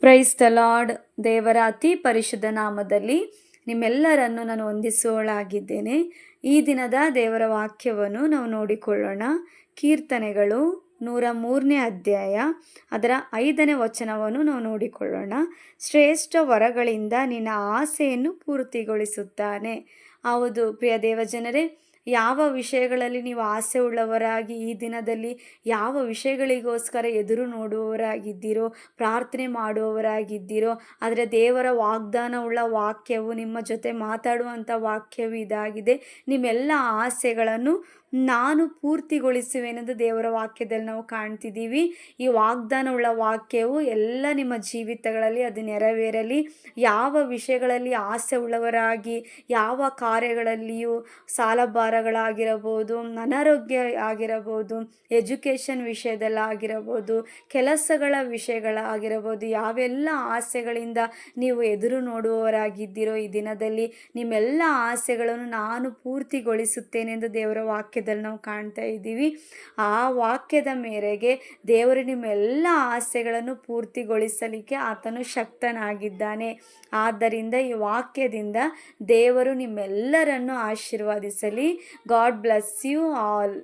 Price lord ದೇವರ ಅತಿ ಪರಿಶುದ್ಧ ನಾಮದಲ್ಲಿ ನಿಮ್ಮೆಲ್ಲರನ್ನು ನಾನು ವಂದಿಸುವಳಾಗಿದ್ದೇನೆ ಈ ದಿನದ ದೇವರ ವಾಕ್ಯವನ್ನು ನಾವು ನೋಡಿಕೊಳ್ಳೋಣ. ಕೀರ್ತನೆಗಳು ನೂರ ಮೂರನೇ ಅಧ್ಯಾಯ, ಅದರ ಐದನೇ ವಚನವನ್ನು ನಾವು ನೋಡಿಕೊಳ್ಳೋಣ. ಶ್ರೇಷ್ಠ ವರಗಳಿಂದ ನಿನ್ನ ಆಸೆಯನ್ನು ಪೂರ್ತಿಗೊಳಿಸುತ್ತಾನೆ. ಹೌದು, ಪ್ರಿಯ ದೇವಜನರೇ ಯಾವ ವಿಷಯಗಳಲ್ಲಿ ನೀವು ಆಸೆ ಉಳ್ಳವರಾಗಿ ಈ ದಿನದಲ್ಲಿ ಯಾವ ವಿಷಯಗಳಿಗೋಸ್ಕರ ಎದುರು ನೋಡುವವರಾಗಿದ್ದೀರೋ, ಪ್ರಾರ್ಥನೆ ಮಾಡುವವರಾಗಿದ್ದೀರೋ, ಆದರೆ ದೇವರ ವಾಗ್ದಾನವುಳ್ಳ ವಾಕ್ಯವು ನಿಮ್ಮ ಜೊತೆ ಮಾತಾಡುವಂಥ ವಾಕ್ಯವು ಇದಾಗಿದೆ. ನಿಮ್ಮೆಲ್ಲ ಆಸೆಗಳನ್ನು ನಾನು ಪೂರ್ತಿಗೊಳಿಸುವೆನೆಂದು ದೇವರ ವಾಕ್ಯದಲ್ಲಿ ನಾವು ಕಾಣ್ತಿದ್ದೀವಿ. ಈ ವಾಗ್ದಾನವುಳ್ಳ ವಾಕ್ಯವು ಎಲ್ಲ ನಿಮ್ಮ ಜೀವಿತಗಳಲ್ಲಿ ಅದು ನೆರವೇರಲಿ. ಯಾವ ವಿಷಯಗಳಲ್ಲಿ ಆಸೆ ಉಳ್ಳವರಾಗಿ, ಯಾವ ಕಾರ್ಯಗಳಲ್ಲಿಯೂ ಸಾಲಭಾರಗಳಾಗಿರಬಹುದು ಅನಾರೋಗ್ಯ ಆಗಿರಬಹುದು ಎಜುಕೇಷನ್ ವಿಷಯದಲ್ಲಾಗಿರಬಹುದು, ಕೆಲಸಗಳ ವಿಷಯಗಳಾಗಿರಬಹುದು, ಯಾವೆಲ್ಲ ಆಸೆಗಳಿಂದ ನೀವು ಎದುರು ನೋಡುವವರಾಗಿದ್ದೀರೋ ಈ ದಿನದಲ್ಲಿ ನಿಮ್ಮೆಲ್ಲ ಆಸೆಗಳನ್ನು ನಾನು ಪೂರ್ತಿಗೊಳಿಸುತ್ತೇನೆ ಎಂದು ದೇವರ ವಾಕ್ಯದಲ್ಲಿ ನಾವು ಕಾಣ್ತಾ ಇದ್ದೀವಿ. ಆ ವಾಕ್ಯದ ಮೇರೆಗೆ ದೇವರು ನಿಮ್ಮೆಲ್ಲ ಆಸೆಗಳನ್ನು ಪೂರ್ತಿಗೊಳಿಸಲಿಕ್ಕೆ ಆತನು ಶಕ್ತನಾಗಿದ್ದಾನೆ. ಆದ್ದರಿಂದ ಈ ವಾಕ್ಯದಿಂದ ದೇವರು ನಿಮ್ಮೆಲ್ಲರನ್ನು ಆಶೀರ್ವಾದಿಸಲಿ. God bless you all.